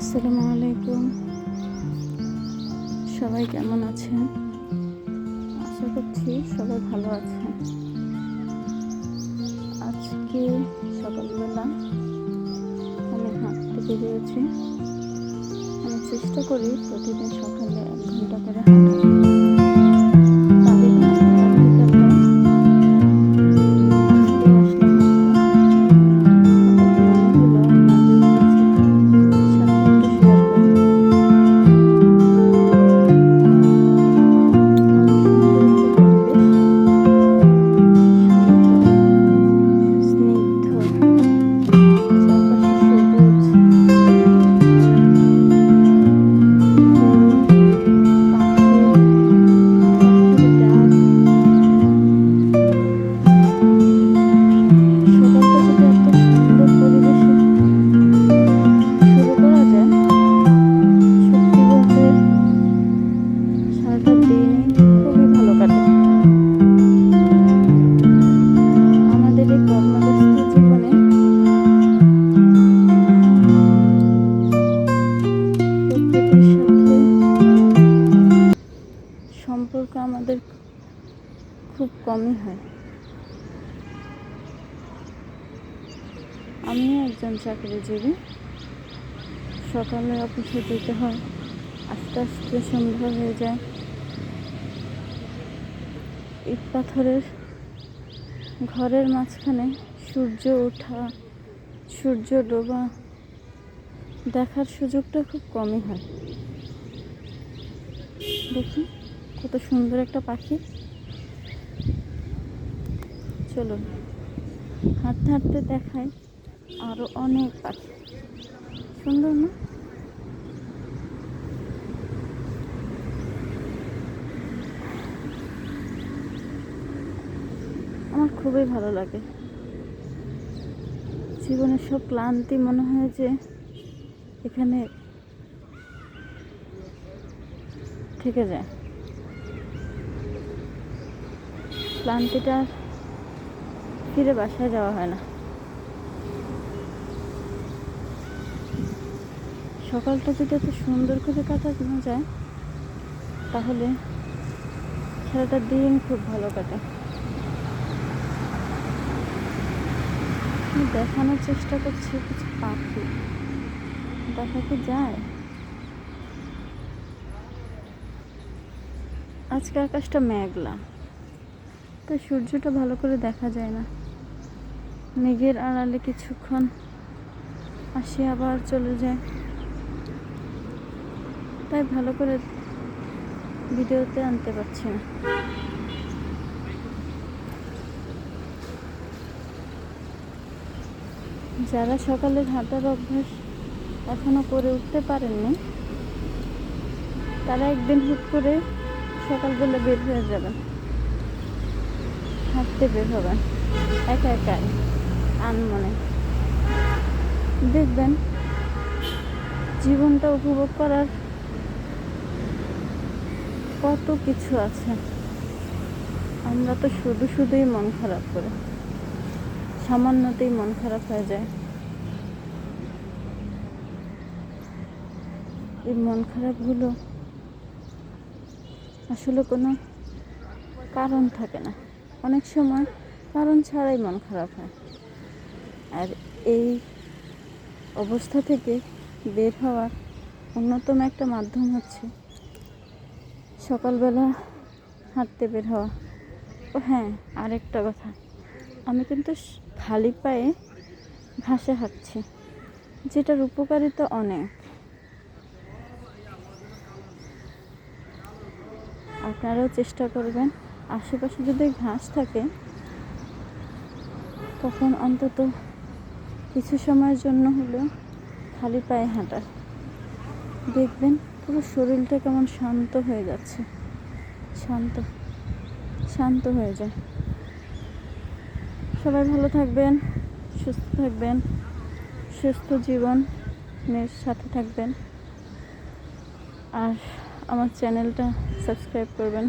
আসসালামু আলাইকুম। সবাই কেমন আছেন? আশা করছি সবাই ভালো আছেন। আজকে সকালবেলা আমি হাঁটতে বেরিয়েছি আমি চেষ্টা করি প্রতিদিন সকালে এক ঘণ্টা করে হাঁটা। সম্পর্ক আমাদের খুব কমই হয়। আমিও একজন চাকরিজীবী। সকালে অফিসে যেতে হয়, আস্তে আস্তে সন্ধ্যা হয়ে যায়। ইট পাথরের ঘরের মাঝখানে সূর্য ওঠা, সূর্য ডোবা দেখার সুযোগটা খুব কমই হয়। দেখুন কত সুন্দর একটা পাখি। চলুন, হাঁটতে হাঁটতে দেখায় আরও অনেক পাখি। সুন্দর না? আমার খুবই ভালো লাগে। জীবনের সব ক্লান্তি মনে হয় যে এখানে থেকে যায়। ক্লান্তিটা ফিরে বাসায় যাওয়া হয় না। সকালটা যদি এত সুন্দর করে কাটানো যায়, তাহলে সারাটা দিন খুব ভালো কাটে। দেখানোর চেষ্টা করছি কিছু পাখি। দেখা কি যায়। আজকে আকাশটা মেঘলা। তো সূর্যটা ভালো করে দেখা যায় না। মেঘের আড়ালে কিছুক্ষণ আসে আবার চলে যায়। তাই ভালো করে ভিডিওতে আনতে পারছি না। যারা সকালে হাঁটার অভ্যাস এখনও করে উঠতে পারেননি, তারা একদিন হুট করে সকালবেলা বের হয়ে যাবেন। হাঁটতে বের হবেন। একা একাই আনমনে। দেখবেন, জীবনটা উপভোগ করার কত কিছু আছে। আমরা তো শুধু শুধুই মন খারাপ করে। সামান্যতেই মন খারাপ হয়ে যায়। এই মন খারাপগুলো আসলে কোনো কারণ থাকে না। অনেক সময়, কারণ ছাড়াই মন খারাপ হয়। আর এই অবস্থা থেকে বের হওয়ার অন্যতম একটা মাধ্যম হচ্ছে সকালবেলা হাঁটতে বের হওয়া। ও হ্যাঁ আরেকটা কথা। আমি কিন্তু খালি পায়ে ঘাসে হাঁটছি, যেটার উপকারিতা অনেক। আপনারাও চেষ্টা করবেন আশেপাশে যদি ঘাস থাকে, তখন অন্তত কিছু সময়ের জন্য হলেও খালি পায়ে হাঁটা। দেখবেন পুরো শরীরটা কেমন শান্ত হয়ে যাচ্ছে। শান্ত শান্ত হয়ে যায়। সবাই ভালো থাকবেন, সুস্থ থাকবেন, সুস্থ জীবনের সাথে থাকবেন। আর আমার চ্যানেলটা সাবস্ক্রাইব করবেন।